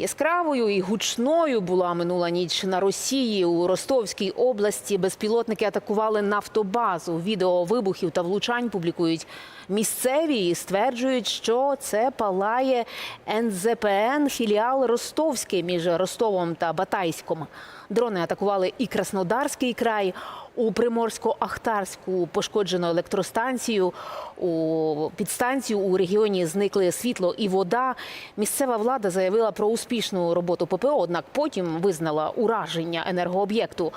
Яскравою і гучною була минула ніч на Росії. У Ростовській області безпілотники атакували нафтобазу. Відео вибухів та влучань публікують місцеві і стверджують, що це палає НЗПН філіал Ростовський між Ростовом та Батайськом. Дрони атакували і Краснодарський край. У Приморсько-Ахтарську пошкоджено електростанцію. У підстанцію у регіоні зникли світло і вода. Місцева влада заявила про успішну роботу ППО, однак потім визнала ураження енергооб'єкту.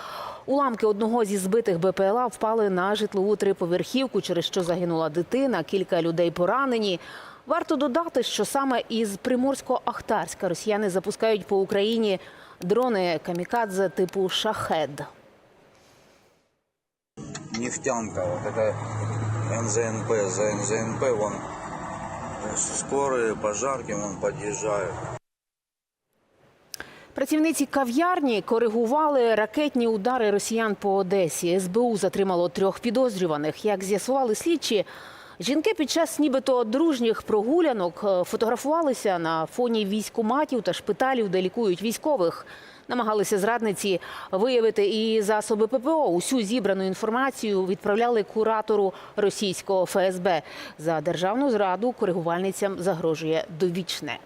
Уламки одного зі збитих БПЛА впали на житлову триповерхівку, через що загинула дитина, кілька людей поранені. Варто додати, що саме із Приморсько-Ахтарська росіяни запускають по Україні дрони камікадзе типу шахед нефтянка, вот это НЗНП, за НЗНП, вон э, скорые, пожарки, вон подъезжают. Працівниці кав'ярні коригували ракетні удари росіян по Одесі. СБУ затримало трьох підозрюваних. Як з'ясували слідчі, жінки під час нібито дружніх прогулянок е, фотографувалися на фоні військоматів та шпиталів, де лікують військових. Намагалися зрадниці виявити і засоби ППО. Усю зібрану інформацію відправляли куратору російського ФСБ. За державну зраду коригувальницям загрожує довічне